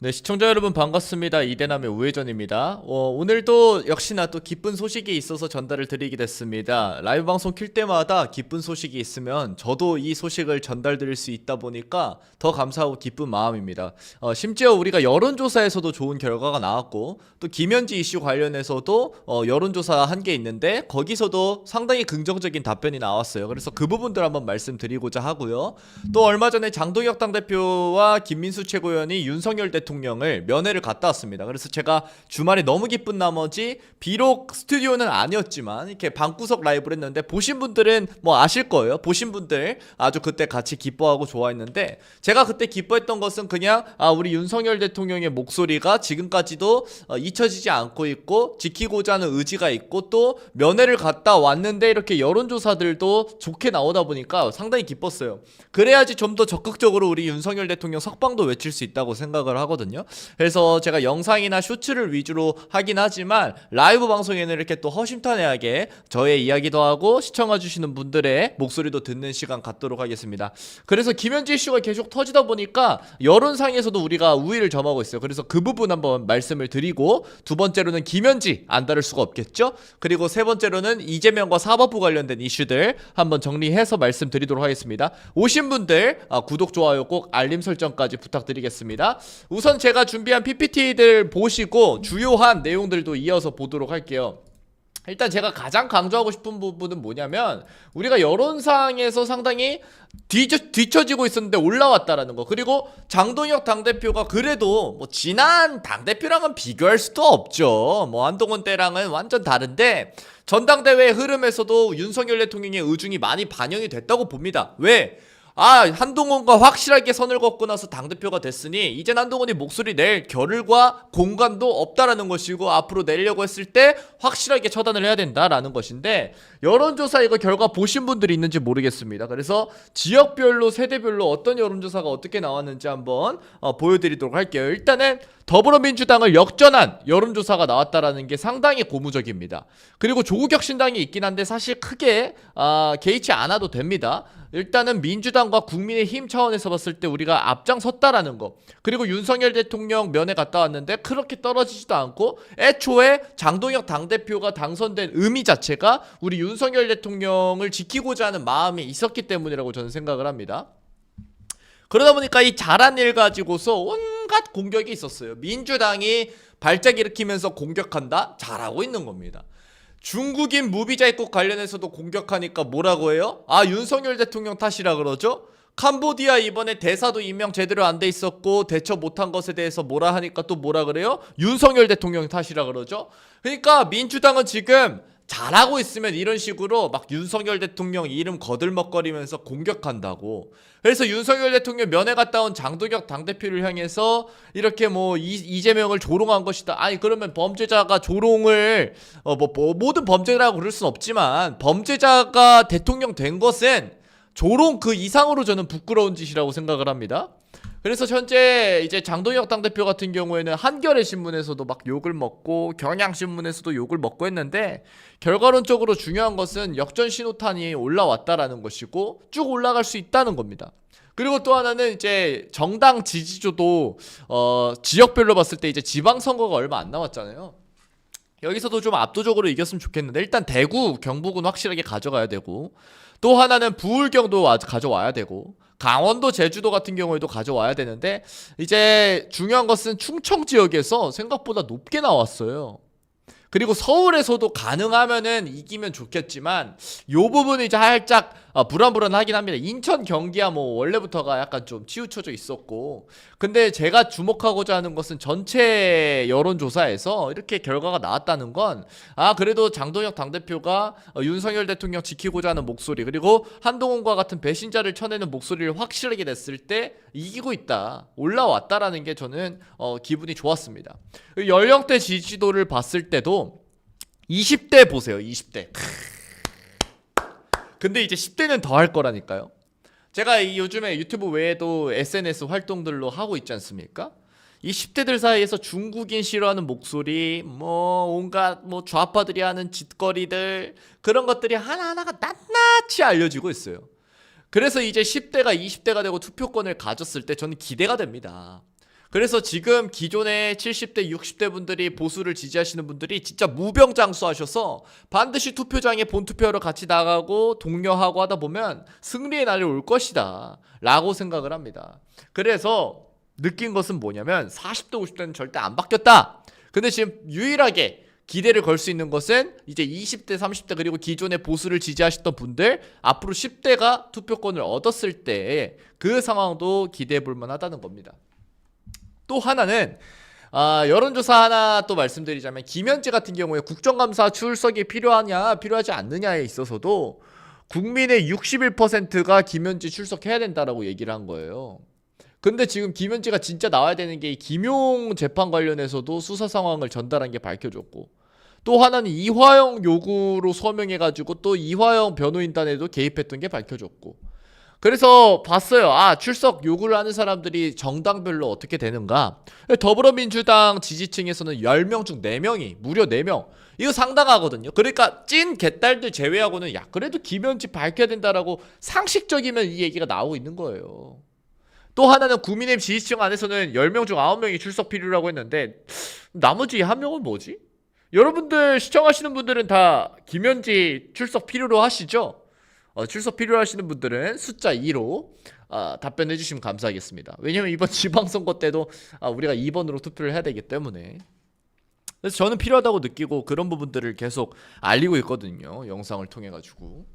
네, 시청자 여러분 반갑습니다. 이대남의 우회전입니다. 어, 오늘도 역시나 또 기쁜 소식이 있어서 전달을 드리게 됐습니다. 라이브 방송 킬 때마다 기쁜 소식이 있으면 저도 이 소식을 전달 드릴 수 있다 보니까 더 감사하고 기쁜 마음입니다. 어, 심지어 우리가 여론조사에서도 좋은 결과가 나왔고 또 김현지 이슈 관련해서도 어, 여론조사 한 게 있는데 거기서도 상당히 긍정적인 답변이 나왔어요. 그래서 그 부분들 한번 말씀드리고자 하고요. 또 얼마 전에 장동혁 당대표와 김민수 최고위원이 윤석열 대 통령을 면회를 갔다 왔습니다. 그래서 제가 주말에 너무 기쁜 나머지 비록 스튜디오는 아니었지만 이렇게 방구석 라이브를 했는데 보신 분들은 뭐 아실 거예요. 보신 분들 아주 그때 같이 기뻐하고 좋아했는데 제가 그때 기뻐했던 것은 그냥 아 우리 윤석열 대통령의 목소리가 지금까지도 어, 잊혀지지 않고 있고 지키고자 하는 의지가 있고 또 면회를 갔다 왔는데 이렇게 여론조사들도 좋게 나오다 보니까 상당히 기뻤어요. 그래야지 좀 더 적극적으로 우리 윤석열 대통령 석방도 외칠 수 있다고 생각을 하거든요. 그래서 제가 영상이나 쇼츠를 위주로 하긴 하지만 라이브 방송에는 이렇게 또 허심탄회하게 저의 이야기도 하고 시청해 주시는 분들의 목소리도 듣는 시간 갖도록 하겠습니다. 그래서 김현지 이슈가 계속 터지다 보니까 여론상에서도 우리가 우위를 점하고 있어요. 그래서 그 부분 한번 말씀을 드리고 두 번째로는 김현지 안 다룰 수가 없겠죠. 그리고 세 번째로는 이재명과 사법부 관련된 이슈들 한번 정리해서 말씀드리도록 하겠습니다. 오신 분들 아, 구독 좋아요 꼭 알림 설정까지 부탁드리겠습니다. 우선 제가 준비한 PPT들 보시고 주요한 내용들도 이어서 보도록 할게요. 일단 제가 가장 강조하고 싶은 부분은 뭐냐면 우리가 여론상에서 상당히 뒤져, 뒤처 지고 있었는데 올라왔다라는 거 그리고 장동혁 당대표가 그래도 뭐 지난 당대표랑은 비교할 수도 없죠 뭐 한동훈 때랑은 완전 다른데 전당대회 흐름에서도 윤석열 대통령의 의중이 많이 반영이 됐다고 봅니다 왜? 아 한동훈과 확실하게 선을 걷고 나서 당대표가 됐으니 이젠 한동훈이 목소리 낼 겨를과 공간도 없다라는 것이고 앞으로 내려고 했을 때 확실하게 처단을 해야 된다라는 것인데 여론조사 이거 결과 보신 분들이 있는지 모르겠습니다 그래서 지역별로 세대별로 어떤 여론조사가 어떻게 나왔는지 한번 어, 보여드리도록 할게요 일단은 더불어민주당을 역전한 여론조사가 나왔다라는 게 상당히 고무적입니다. 그리고 조국혁신당이 있긴 한데 사실 크게 아, 개의치 않아도 됩니다. 일단은 민주당 과 국민의힘 차원에서 봤을 때 우리가 앞장섰다라는 거. 그리고 윤석열 대통령 면회 갔다 왔는데 그렇게 떨어지지도 않고 애초에 장동혁 당대표가 당선된 의미 자체가 우리 윤석열 대통령을 지키고자 하는 마음이 있었기 때문이라고 저는 생각을 합니다. 그러다 보니까 이 잘한 일 가지고서 온갖 공격이 있었어요. 민주당이 발작 일으키면서 공격한다? 잘하고 있는 겁니다. 중국인 무비자 입국 관련해서도 공격하니까 뭐라고 해요? 아, 윤석열 대통령 탓이라 그러죠? 캄보디아 이번에 대사도 임명 제대로 안 돼 있었고 대처 못한 것에 대해서 뭐라 하니까 또 뭐라 그래요? 윤석열 대통령 탓이라 그러죠? 그러니까 민주당은 지금 잘하고 있으면 이런 식으로 막 윤석열 대통령 이름 거들먹거리면서 공격한다고. 그래서 윤석열 대통령 면회 갔다 온 장동혁 당대표를 향해서 이렇게 뭐 이, 이재명을 조롱한 것이다. 아니 그러면 범죄자가 조롱을 어뭐 모든 범죄라고 그럴 순 없지만 범죄자가 대통령 된 것은 조롱 그 이상으로 저는 부끄러운 짓이라고 생각을 합니다. 그래서 현재 이제 장동혁 당대표 같은 경우에는 한겨레 신문에서도 막 욕을 먹고 경향 신문에서도 욕을 먹고 했는데 결과론적으로 중요한 것은 역전 신호탄이 올라왔다라는 것이고 쭉 올라갈 수 있다는 겁니다. 그리고 또 하나는 이제 정당 지지조도 어 지역별로 봤을 때 이제 지방 선거가 얼마 안 남았잖아요. 여기서도 좀 압도적으로 이겼으면 좋겠는데 일단 대구 경북은 확실하게 가져가야 되고 또 하나는 부울경도 와- 가져와야 되고 강원도 제주도 같은 경우에도 가져와야 되는데 이제 중요한 것은 충청 지역에서 생각보다 높게 나왔어요. 그리고 서울에서도 가능하면은 이기면 좋겠지만 요 부분이 살짝 아, 불안불안하긴 합니다. 인천 경기야 뭐 원래부터가 약간 좀 치우쳐져 있었고 근데 제가 주목하고자 하는 것은 전체 여론조사에서 이렇게 결과가 나왔다는 건 아 그래도 장동혁 당대표가 어, 윤석열 대통령 지키고자 하는 목소리 그리고 한동훈과 같은 배신자를 쳐내는 목소리를 확실하게 냈을 때 이기고 있다 올라왔다라는 게 저는 어, 기분이 좋았습니다. 연령대 지지도를 봤을 때도 20대 보세요 20대 근데 이제 10대는 더 할 거라니까요. 제가 이 요즘에 유튜브 외에도 SNS 활동들로 하고 있지 않습니까? 이 10대들 사이에서 중국인 싫어하는 목소리, 뭐 온갖 뭐 좌파들이 하는 짓거리들 그런 것들이 하나하나가 낱낱이 알려지고 있어요. 그래서 이제 10대가 20대가 되고 투표권을 가졌을 때 저는 기대가 됩니다. 그래서 지금 기존의 70대, 60대 분들이 보수를 지지하시는 분들이 진짜 무병장수하셔서 반드시 투표장에 본투표하러 같이 나가고 독려하고 하다 보면 승리의 날이 올 것이다. 라고 생각을 합니다. 그래서 느낀 것은 뭐냐면 40대, 50대는 절대 안 바뀌었다. 근데 지금 유일하게 기대를 걸 수 있는 것은 이제 20대, 30대 그리고 기존의 보수를 지지하셨던 분들 앞으로 10대가 투표권을 얻었을 때 그 상황도 기대해 볼 만하다는 겁니다. 또 하나는 아, 여론조사 하나 또 말씀드리자면 김현지 같은 경우에 국정감사 출석이 필요하냐 필요하지 않느냐에 있어서도 국민의 61%가 김현지 출석해야 된다라고 얘기를 한 거예요. 근데 지금 김현지가 진짜 나와야 되는 게 이 김용 재판 관련해서도 수사 상황을 전달한 게 밝혀졌고 또 하나는 이화영 요구로 서명해가지고 또 이화영 변호인단에도 개입했던 게 밝혀졌고 그래서 봤어요. 아, 출석 요구를 하는 사람들이 정당별로 어떻게 되는가? 더불어민주당 지지층에서는 10명 중 4명이, 무려 4명. 이거 상당하거든요. 그러니까 찐 개딸들 제외하고는 야, 그래도 김현지 밝혀야 된다라고 상식적이면 이 얘기가 나오고 있는 거예요. 또 하나는 국민의힘 지지층 안에서는 10명 중 9명이 출석 필요라고 했는데 나머지 한 명은 뭐지? 여러분들 시청하시는 분들은 다 김현지 출석 필요로 하시죠? 어, 출석 필요로 하시는 분들은 숫자 2로 아, 답변해 주시면 감사하겠습니다. 왜냐면 이번 지방선거 때도 아, 우리가 2번으로 투표를 해야 되기 때문에 그래서 저는 필요하다고 느끼고 그런 부분들을 계속 알리고 있거든요. 영상을 통해 가지고.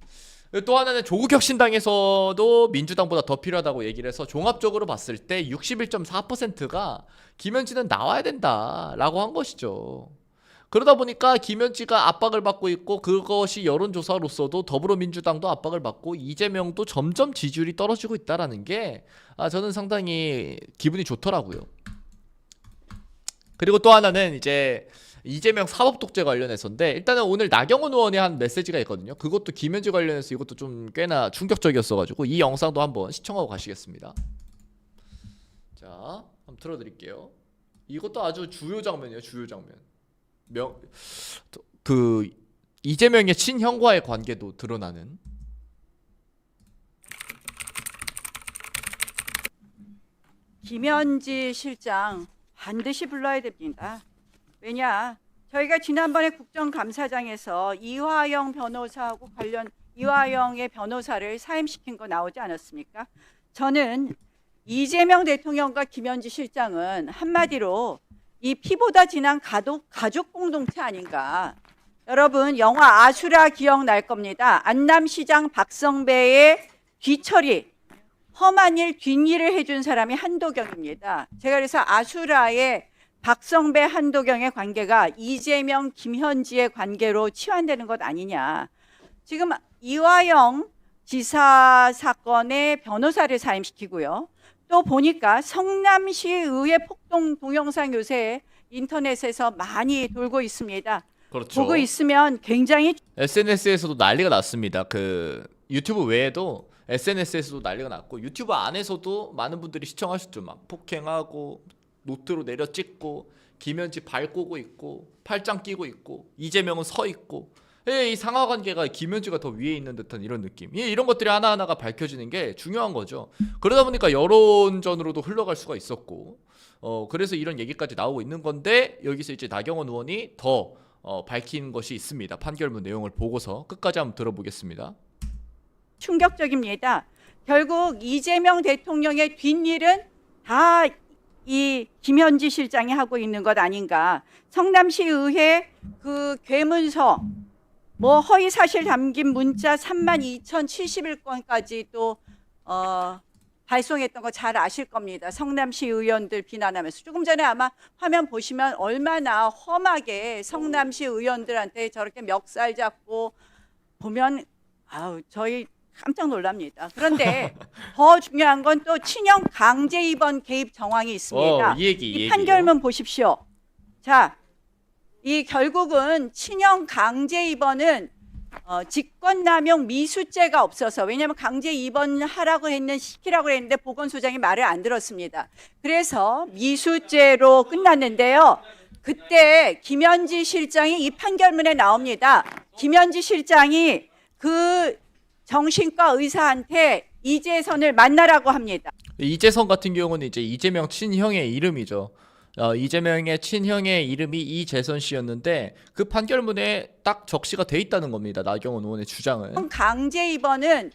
또 하나는 조국혁신당에서도 민주당보다 더 필요하다고 얘기를 해서 종합적으로 봤을 때 61.4%가 김현지는 나와야 된다라고 한 것이죠. 그러다 보니까 김현지가 압박을 받고 있고 그것이 여론조사로서도 더불어민주당도 압박을 받고 이재명도 점점 지지율이 떨어지고 있다라는 게 아, 저는 상당히 기분이 좋더라고요. 그리고 또 하나는 이제 이재명 사법 독재 관련해서인데 일단은 오늘 나경원 의원의 한 메시지가 있거든요. 그것도 김현지 관련해서 이것도 좀 꽤나 충격적이었어가지고 이 영상도 한번 시청하고 가시겠습니다. 자, 한번 틀어드릴게요. 이것도 아주 주요 장면이에요. 주요 장면. 명, 그 이재명의 친형과의 관계도 드러나는. 김현지 실장 반드시 불러야 됩니다. 왜냐? 저희가 지난번에 국정감사장에서 이화영 변호사하고 관련 이화영의 변호사를 사임시킨 거 나오지 않았습니까? 저는 이재명 대통령과 김현지 실장은 한마디로 이 피보다 진한 가족, 가족 공동체 아닌가. 여러분 영화 아수라 기억날 겁니다. 안남시장 박성배의 뒤처리 험한 일 뒷일을 해준 사람이 한도경입니다. 제가 그래서 아수라의 박성배 한도경의 관계가 이재명 김현지의 관계로 치환되는 것 아니냐. 지금 이화영 지사 사건의 변호사를 사임시키고요. 또 보니까 성남시 의회 폭동 동영상 요새 인터넷에서 많이 돌고 있습니다. 그렇죠. 보고 있으면 굉장히 SNS에서도 난리가 났습니다. 그 유튜브 외에도 SNS에서도 난리가 났고 유튜브 안에서도 많은 분들이 시청하셨죠. 막 폭행하고 노트로 내려 찍고 김현지 발 꼬고 있고 팔짱 끼고 있고 이재명은 서 있고 예, 이 상하 관계가 김현지가 더 위에 있는 듯한 이런 느낌. 예, 이런 것들이 하나하나가 밝혀지는 게 중요한 거죠. 그러다 보니까 여론전으로도 흘러갈 수가 있었고 어 그래서 이런 얘기까지 나오고 있는 건데 여기서 이제 나경원 의원이 더 어, 밝힌 것이 있습니다. 판결문 내용을 보고서 끝까지 한번 들어보겠습니다. 충격적입니다. 결국 이재명 대통령의 뒷일은 다 이 김현지 실장이 하고 있는 것 아닌가. 성남시 의회 그 괴문서 뭐 허위 사실 담긴 문자 3만 2,071건까지 또 어, 발송했던 거 잘 아실 겁니다. 성남시 의원들 비난하면서 조금 전에 아마 화면 보시면 얼마나 험하게 성남시 의원들한테 저렇게 멱살 잡고 보면 아우 저희 깜짝 놀랍니다. 그런데 더 중요한 건 또 친형 강제 입원 개입 정황이 있습니다. 어, 이 얘기, 이. 판결문 보십시오. 자, 이 결국은 친형 강제 입원은 어, 직권남용 미수죄가 없어서 왜냐하면 강제 입원하라고 했는 시키라고 했는데 보건소장이 말을 안 들었습니다. 그래서 미수죄로 끝났는데요. 그때 김현지 실장이 이 판결문에 나옵니다. 김현지 실장이 그 정신과 의사한테 이재선을 만나라고 합니다. 이재성 같은 경우는 이제 이재명 친형의 이름이죠. 어, 이재명의 친형의 이름이 이재선 씨였는데 그 판결문에 딱 적시가 돼 있다는 겁니다. 나경원 의원의 주장은. 강제 입원은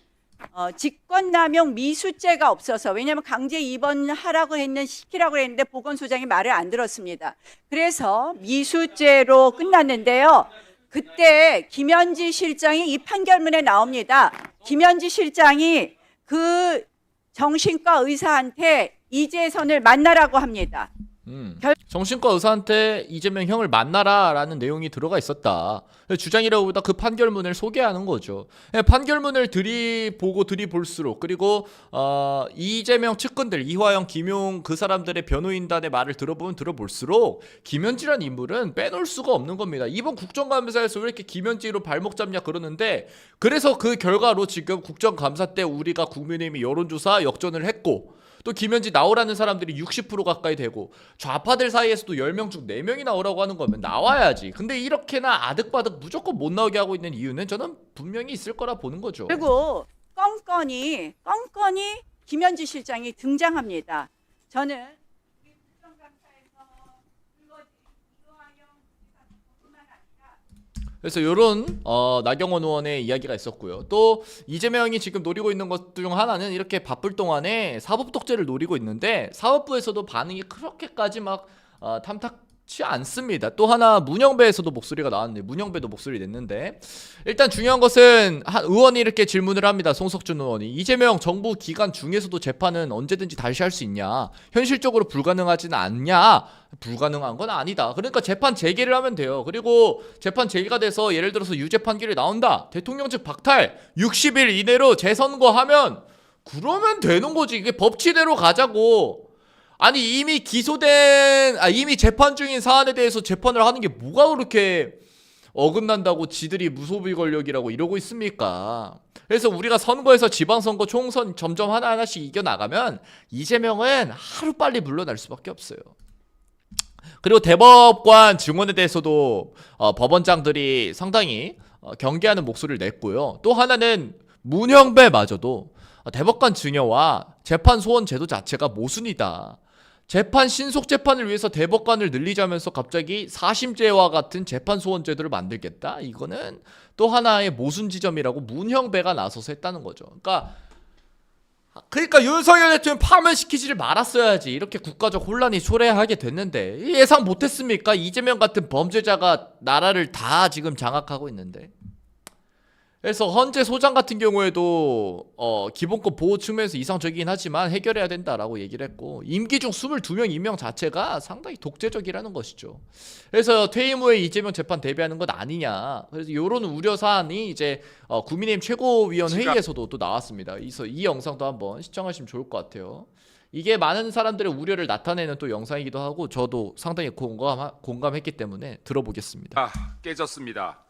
어, 직권남용 미수죄가 없어서 왜냐하면 강제 입원하라고 했는 시키라고 했는데 보건소장이 말을 안 들었습니다. 그래서 미수죄로 끝났는데요. 그때 김현지 실장이 이 판결문에 나옵니다. 김현지 실장이 그 정신과 의사한테 이재선을 만나라고 합니다. 음. 결- 정신과 의사한테 이재명 형을 만나라라는 내용이 들어가 있었다. 주장이라고보다 그 판결문을 소개하는 거죠. 예, 판결문을 들이보고 들이볼수록 그리고 어, 이재명 측근들 이화영, 김용 그 사람들의 변호인단의 말을 들어보면 들어볼수록 김현지란 인물은 빼놓을 수가 없는 겁니다. 이번 국정감사에서 왜 이렇게 김현지로 발목 잡냐 그러는데 그래서 그 결과로 지금 국정감사 때 우리가 국민의힘이 여론조사 역전을 했고 또 김현지 나오라는 사람들이 60% 가까이 되고 좌파들 사이에서도 10명 중 4명이 나오라고 하는 거면 나와야지. 근데 이렇게나 아득바득 무조건 못 나오게 하고 있는 이유는 저는 분명히 있을 거라 보는 거죠. 그리고 껌껌이 껌껌이 김현지 실장이 등장합니다. 저는 이 국정감사에서 불거진 이화영 지사뿐만 아니라 그래서 이런 어, 나경원 의원의 이야기가 있었고요. 또 이재명이 지금 노리고 있는 것 중 하나는 이렇게 바쁠 동안에 사법 독재를 노리고 있는데 사법부에서도 반응이 그렇게까지 막 어, 탐탁 치 않습니다. 또 하나 문영배에서도 목소리가 나왔는데 문영배도 목소리 냈는데 일단 중요한 것은 한 의원이 이렇게 질문을 합니다. 송석준 의원이 이재명 정부 기간 중에서도 재판은 언제든지 다시 할 수 있냐? 현실적으로 불가능하지는 않냐? 불가능한 건 아니다. 그러니까 재판 재개를 하면 돼요. 그리고 재판 재개가 돼서 예를 들어서 유죄 판결이 나온다. 대통령 직 박탈 60일 이내로 재선거하면 그러면 되는 거지. 이게 법치대로 가자고. 아니 이미 기소된 아 이미 재판 중인 사안에 대해서 재판을 하는 게 뭐가 그렇게 어긋난다고 지들이 무소불 권력이라고 이러고 있습니까? 그래서 우리가 선거에서 지방선거 총선 점점 하나하나씩 이겨나가면 이재명은 하루빨리 물러날 수밖에 없어요. 그리고 대법관 증언에 대해서도 어, 법원장들이 상당히 어, 경계하는 목소리를 냈고요. 또 하나는 문형배마저도 어, 대법관 증여와 재판 소원 제도 자체가 모순이다. 재판 신속 재판을 위해서 대법관을 늘리자면서 갑자기 사심제와 같은 재판 소원 제도를 만들겠다. 이거는 또 하나의 모순 지점이라고 문형배가 나서서 했다는 거죠. 그러니까 그러니까 윤석열 대통령 파면시키지를 말았어야지 이렇게 국가적 혼란이 초래하게 됐는데 예상 못했습니까 이재명 같은 범죄자가 나라를 다 지금 장악하고 있는데 그래서 헌재 소장 같은 경우에도 어 기본권 보호 측면에서 이상적이긴 하지만 해결해야 된다라고 얘기를 했고 임기 중 22명 임명 자체가 상당히 독재적이라는 것이죠. 그래서 퇴임 후에 이재명 재판 대비하는 것 아니냐. 그래서 이런 우려 사안이 이제 어, 국민의힘 최고위원 회의에서도 또 나왔습니다. 그래서 이 영상도 한번 시청하시면 좋을 것 같아요. 이게 많은 사람들의 우려를 나타내는 또 영상이기도 하고 저도 상당히 공감 공감했기 때문에 들어보겠습니다. 아, 깨졌습니다.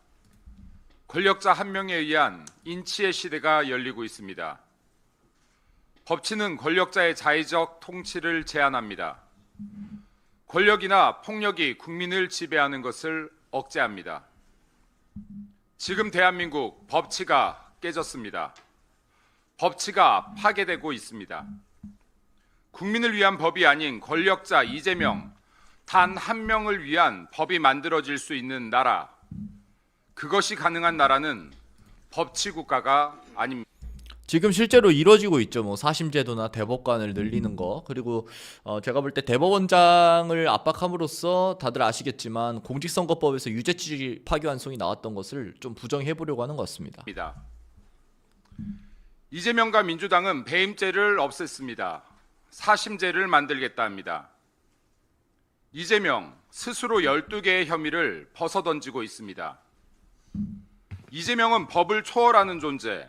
권력자 한 명에 의한 인치의 시대가 열리고 있습니다. 법치는 권력자의 자의적 통치를 제한합니다. 권력이나 폭력이 국민을 지배하는 것을 억제합니다. 지금 대한민국 법치가 깨졌습니다. 법치가 파괴되고 있습니다. 국민을 위한 법이 아닌 권력자 이재명 단 한 명을 위한 법이 만들어질 수 있는 나라 그것이 가능한 나라는 법치 국가가 아닙니다. 지금 실제로 이루어지고 있죠. 뭐 사심제도나 대법관을 늘리는 거 그리고 어 제가 볼 때 대법원장을 압박함으로써 다들 아시겠지만 공직선거법에서 유죄치 파기환송이 나왔던 것을 좀 부정해 보려고 하는 것 같습니다. 이재명과 민주당은 배임죄를 없앴습니다. 사심죄를 만들겠다 합니다. 이재명 스스로 12개의 혐의를 벗어던지고 있습니다. 이재명은 법을 초월하는 존재,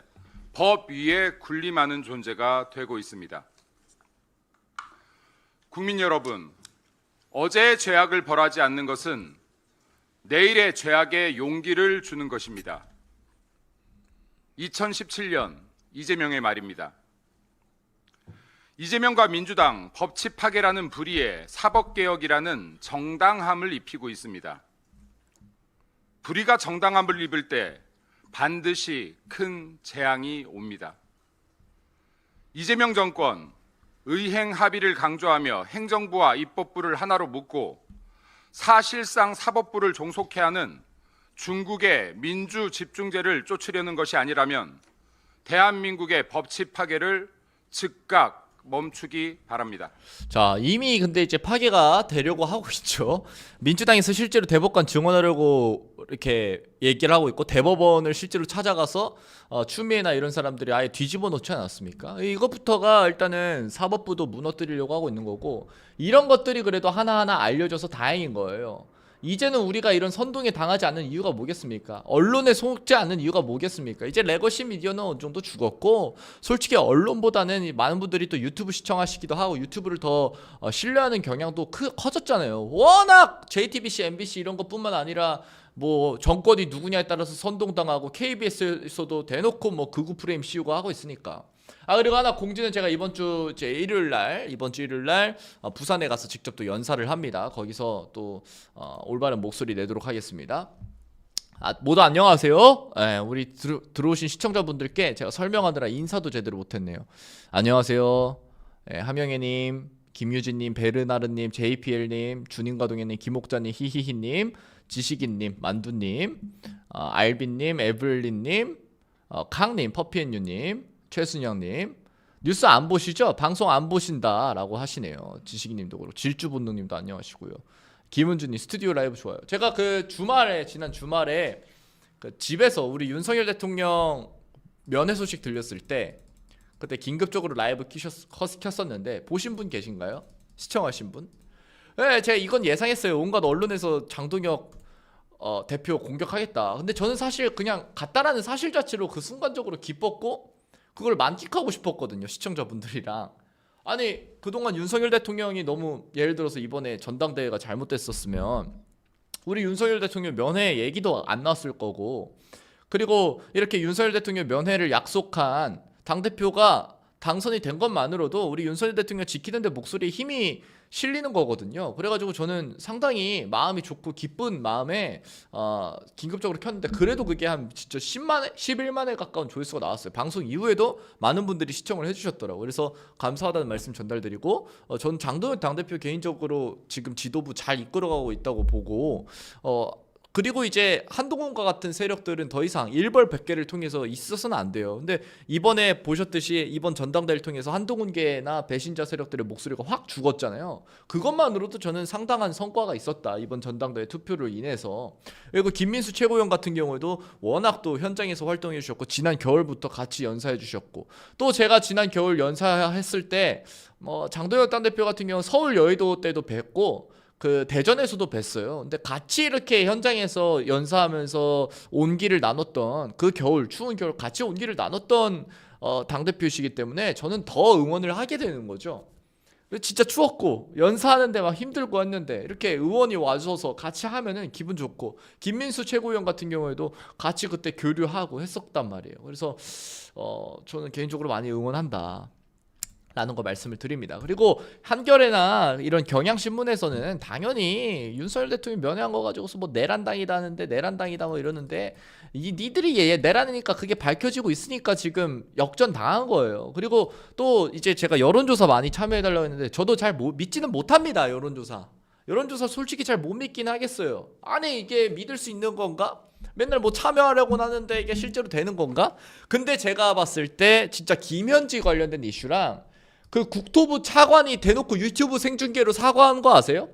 법 위에 군림하는 존재가 되고 있습니다. 국민 여러분, 어제의 죄악을 벌하지 않는 것은 내일의 죄악에 용기를 주는 것입니다. 2017년 이재명의 말입니다. 이재명과 민주당 법치 파괴라는 불의에 사법개혁이라는 정당함을 입히고 있습니다. 불의가 정당함을 입을 때 반드시 큰 재앙이 옵니다. 이재명 정권 의행 합의를 강조하며 행정부와 입법부를 하나로 묶고 사실상 사법부를 종속해 하는 중국의 민주 집중제를 쫓으려는 것이 아니라면 대한민국의 법치 파괴를 즉각 멈추기 바랍니다. 자, 이미 근데 이제 파괴가 되려고 하고 있죠. 민주당에서 실제로 대법관 증언하려고 이렇게 얘기를 하고 있고 대법원을 실제로 찾아가서 어, 추미애나 이런 사람들이 아예 뒤집어 놓지 않았습니까? 이것부터가 일단은 사법부도 무너뜨리려고 하고 있는 거고 이런 것들이 그래도 하나하나 알려져서 다행인 거예요. 이제는 우리가 이런 선동에 당하지 않는 이유가 뭐겠습니까? 언론에 속지 않는 이유가 뭐겠습니까? 이제 레거시 미디어는 어느 정도 죽었고 솔직히 언론보다는 이 많은 분들이 또 유튜브 시청하시기도 하고 유튜브를 더 어, 신뢰하는 경향도 크, 커졌잖아요. 워낙 JTBC, MBC 이런 것뿐만 아니라 뭐 정권이 누구냐에 따라서 선동당하고 KBS에서도 대놓고 뭐 극우 프레임 씌우고 하고 있으니까. 아 그리고 하나 공지는 제가 이번 주 이제 일요일 날 이번 주 일요일 날 어, 부산에 가서 직접 또 연사를 합니다. 거기서 또 어, 올바른 목소리 내도록 하겠습니다. 아, 모두 안녕하세요. 예, 우리 들, 들어오신 시청자분들께 제가 설명하느라 인사도 제대로 못했네요. 안녕하세요. 예, 하명애님, 김유진님, 베르나르님, JPL님, 주님과동현님, 김옥자님, 히히히님, 지식인님, 만두님, 어, 알빈님, 에블린님, 어, 캉님, 퍼피앤유님, 최순영님. 뉴스 안 보시죠? 방송 안 보신다라고 하시네요. 지식인님도 그렇고 질주본능님도 안녕하시고요. 김은주님 스튜디오 라이브 좋아요. 제가 그 주말에 지난 주말에 그 집에서 우리 윤석열 대통령 면회 소식 들렸을 때 그때 긴급적으로 라이브 키셨, 컷- 켰었는데 보신 분 계신가요? 시청하신 분? 네, 제가 이건 예상했어요. 온갖 언론에서 장동혁 어, 대표 공격하겠다. 근데 저는 사실 그냥 갔다라는 사실 자체로 그 순간적으로 기뻤고 그걸 만끽하고 싶었거든요. 시청자분들이랑. 아니 그동안 윤석열 대통령이 너무 예를 들어서 이번에 전당대회가 잘못됐었으면 우리 윤석열 대통령 면회 얘기도 안 나왔을 거고 그리고 이렇게 윤석열 대통령 면회를 약속한 당 대표가 당선이 된 것만으로도 우리 윤석열 대통령 지키는데 목소리에 힘이 실리는 거거든요. 그래가지고 저는 상당히 마음이 좋고 기쁜 마음에 어, 긴급적으로 켰는데 그래도 그게 한 진짜 10만에 11만에 가까운 조회수가 나왔어요. 방송 이후에도 많은 분들이 시청을 해주셨더라고요. 그래서 감사하다는 말씀 전달드리고 어, 전 장동현 당대표 개인적으로 지금 지도부 잘 이끌어가고 있다고 보고 어, 그리고 이제 한동훈과 같은 세력들은 더 이상 일벌백계를 통해서 있어서는 안 돼요. 근데 이번에 보셨듯이 이번 전당대회를 통해서 한동훈계나 배신자 세력들의 목소리가 확 죽었잖아요. 그것만으로도 저는 상당한 성과가 있었다. 이번 전당대회 투표로 인해서. 그리고 김민수 최고위원 같은 경우에도 워낙 또 현장에서 활동해 주셨고 지난 겨울부터 같이 연사해 주셨고 또 제가 지난 겨울 연사했을 때 뭐 장도혁 당 대표 같은 경우 서울 여의도 때도 뵙고 그 대전에서도 뵀어요. 근데 같이 이렇게 현장에서 연사하면서 온기를 나눴던 그 겨울 추운 겨울 같이 온기를 나눴던 어, 당 대표시기 때문에 저는 더 응원을 하게 되는 거죠. 진짜 추웠고 연사하는데 막 힘들고 했는데 이렇게 의원이 와줘서 같이 하면은 기분 좋고 김민수 최고위원 같은 경우에도 같이 그때 교류하고 했었단 말이에요. 그래서 어 저는 개인적으로 많이 응원한다. 라는 거 말씀을 드립니다. 그리고 한겨레나 이런 경향신문에서는 당연히 윤석열 대통령이 면회한 거 가지고서 뭐 내란당이다 하는데 내란당이다 뭐 이러는데 이 니들이 얘 내란이니까 그게 밝혀지고 있으니까 지금 역전 당한 거예요. 그리고 또 이제 제가 여론조사 많이 참여해달라고 했는데 저도 잘 못, 믿지는 못합니다. 여론조사. 여론조사 솔직히 잘 못 믿긴 하겠어요. 아니 이게 믿을 수 있는 건가? 맨날 뭐 참여하려고 하는데 이게 실제로 되는 건가? 근데 제가 봤을 때 진짜 김현지 관련된 이슈랑 그 국토부 차관이 대놓고 유튜브 생중계로 사과한 거 아세요?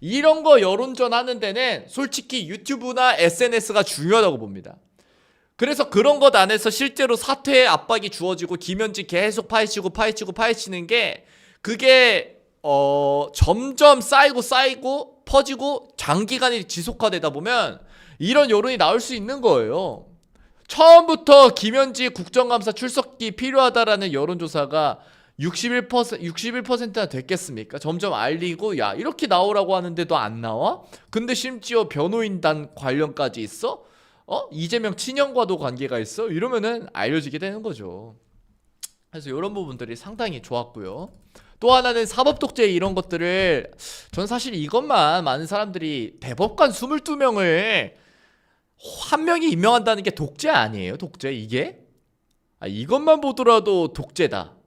이런 거 여론전 하는 데는 솔직히 유튜브나 SNS가 중요하다고 봅니다. 그래서 그런 것 안에서 실제로 사퇴의 압박이 주어지고 김현지 계속 파헤치고 파헤치고 파헤치는 게 그게 어 점점 쌓이고 쌓이고 퍼지고 장기간이 지속화되다 보면 이런 여론이 나올 수 있는 거예요. 처음부터 김현지 국정감사 출석기 필요하다라는 여론조사가 61% 61%나 됐겠습니까? 점점 알리고 야 이렇게 나오라고 하는데도 안 나와? 근데 심지어 변호인단 관련까지 있어? 어 이재명 친형과도 관계가 있어? 이러면은 알려지게 되는 거죠. 그래서 이런 부분들이 상당히 좋았고요. 또 하나는 사법 독재 이런 것들을 전 사실 이것만 많은 사람들이 대법관 22명을 한 명이 임명한다는 게 독재 아니에요? 독재 이게? 아, 이것만 보더라도 독재다.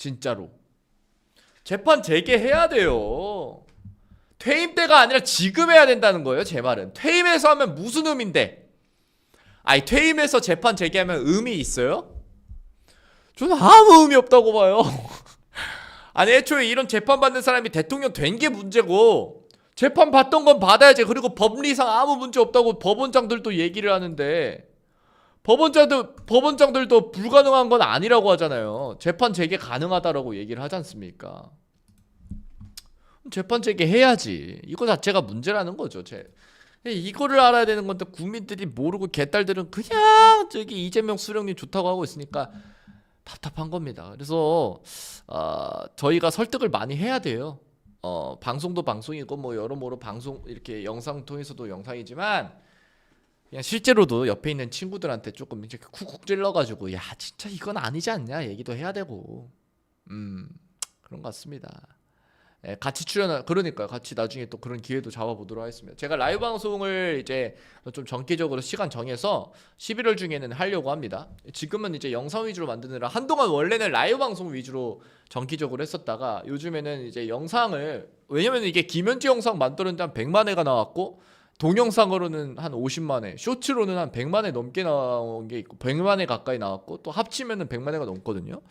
진짜로. 재판 재개해야 돼요. 퇴임 때가 아니라 지금 해야 된다는 거예요. 제 말은 퇴임해서 하면 무슨 의미인데? 아니 퇴임해서 재판 재개하면 의미 있어요? 저는 아무 의미 없다고 봐요. 아니 애초에 이런 재판 받는 사람이 대통령 된 게 문제고 재판 받던 건 받아야지. 그리고 법리상 아무 문제 없다고 법원장들도 얘기를 하는데 법원장들 법원장들도 불가능한 건 아니라고 하잖아요. 재판 재개 가능하다라고 얘기를 하지 않습니까? 재판 재개 해야지. 이거 자체가 문제라는 거죠. 제 이거를 알아야 되는 건데 국민들이 모르고 개딸들은 그냥 저기 이재명 수령님 좋다고 하고 있으니까 답답한 겁니다. 그래서 어, 저희가 설득을 많이 해야 돼요. 어, 방송도 방송이고 뭐 여러모로 방송 이렇게 영상 통해서도 영상이지만 그냥 실제로도 옆에 있는 친구들한테 조금 이제 쿡쿡 찔러가지고 야 진짜 이건 아니지 않냐 얘기도 해야 되고 음 그런 것 같습니다. 예, 같이 출연 그러니까요. 같이 나중에 또 그런 기회도 잡아보도록 하겠습니다. 제가 라이브 방송을 이제 좀 정기적으로 시간 정해서 11월 중에는 하려고 합니다. 지금은 이제 영상 위주로 만드느라 한동안 원래는 라이브 방송 위주로 정기적으로 했었다가 요즘에는 이제 영상을 왜냐면 이게 김현지 영상 만드는데 한 100만 회가 나왔고 동영상으로는 한 50만 회, 쇼츠로는 한 100만 회 넘게 나온 게 있고 100만 회 가까이 나왔고 또 합치면은 100만 회가 넘거든요.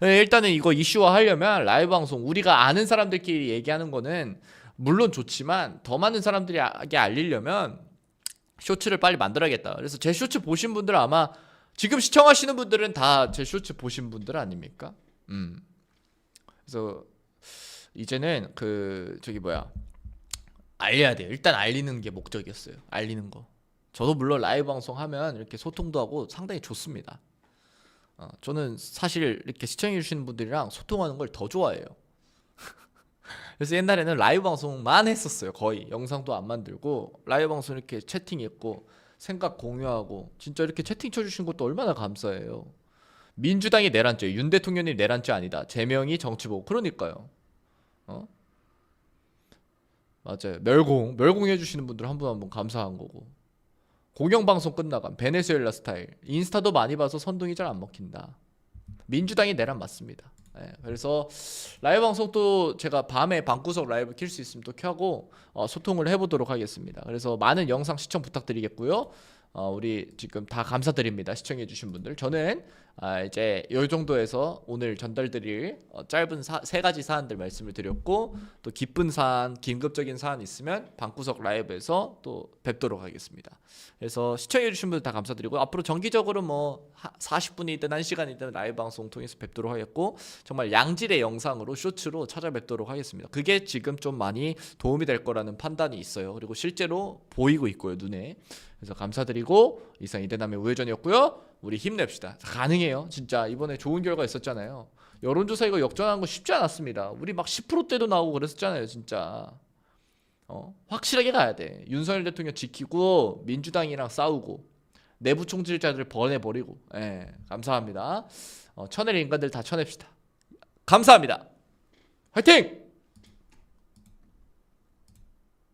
네, 일단은 이거 이슈화 하려면 라이브 방송 우리가 아는 사람들끼리 얘기하는 거는 물론 좋지만 더 많은 사람들에게 알리려면 쇼츠를 빨리 만들어야겠다. 그래서 제 쇼츠 보신 분들은 아마 지금 시청하시는 분들은 다 제 쇼츠 보신 분들 아닙니까? 음. 그래서 이제는 그 저기 뭐야 알려야 돼요. 일단 알리는 게 목적이었어요. 알리는 거. 저도 물론 라이브 방송 하면 이렇게 소통도 하고 상당히 좋습니다. 어, 저는 사실 이렇게 시청해 주시는 분들이랑 소통하는 걸 더 좋아해요. 그래서 옛날에는 라이브 방송만 했었어요. 거의 영상도 안 만들고 라이브 방송 이렇게 채팅했고 생각 공유하고 진짜 이렇게 채팅 쳐주신 것도 얼마나 감사해요. 민주당이 내란죄, 윤 대통령이 내란죄 아니다. 제명이 정치보복. 그러니까요. 어? 맞아요. 멸공, 멸공 해주시는 분들 한 분 한 분 감사한 거고. 공영 방송 끝나간 베네수엘라 스타일. 인스타도 많이 봐서 선동이 잘 안 먹힌다. 민주당이 내란 맞습니다. 예, 그래서 라이브 방송도 제가 밤에 방구석 라이브 킬 수 있으면 또 켜고 어, 소통을 해보도록 하겠습니다. 그래서 많은 영상 시청 부탁드리겠고요. 어, 우리 지금 다 감사드립니다. 시청해주신 분들. 저는 아, 이제 요 정도에서 오늘 전달드릴 어, 짧은 사, 세 가지 사안들 말씀을 드렸고 또 기쁜 사안 긴급적인 사안 있으면 방구석 라이브에서 또 뵙도록 하겠습니다 그래서 시청해주신 분들 다 감사드리고 앞으로 정기적으로 뭐 하- 40분이든 1시간이든 라이브 방송 통해서 뵙도록 하겠고 정말 양질의 영상으로 쇼츠로 찾아뵙도록 하겠습니다. 그게 지금 좀 많이 도움이 될 거라는 판단이 있어요. 그리고 실제로 보이고 있고요 눈에. 그래서 감사드리고 이상 이대남의 우회전이었고요. 우리 힘냅시다. 가능해요. 진짜 이번에 좋은 결과 있었잖아요. 여론조사 이거 역전한 거 쉽지 않았습니다. 우리 막 10%대도 나오고 그랬었잖아요. 진짜. 어, 확실하게 가야 돼. 윤석열 대통령 지키고 민주당이랑 싸우고 내부 총질자들 버내버리고. 예, 감사합니다. 어, 쳐낼 인간들 다 쳐냅시다. 감사합니다. 화이팅!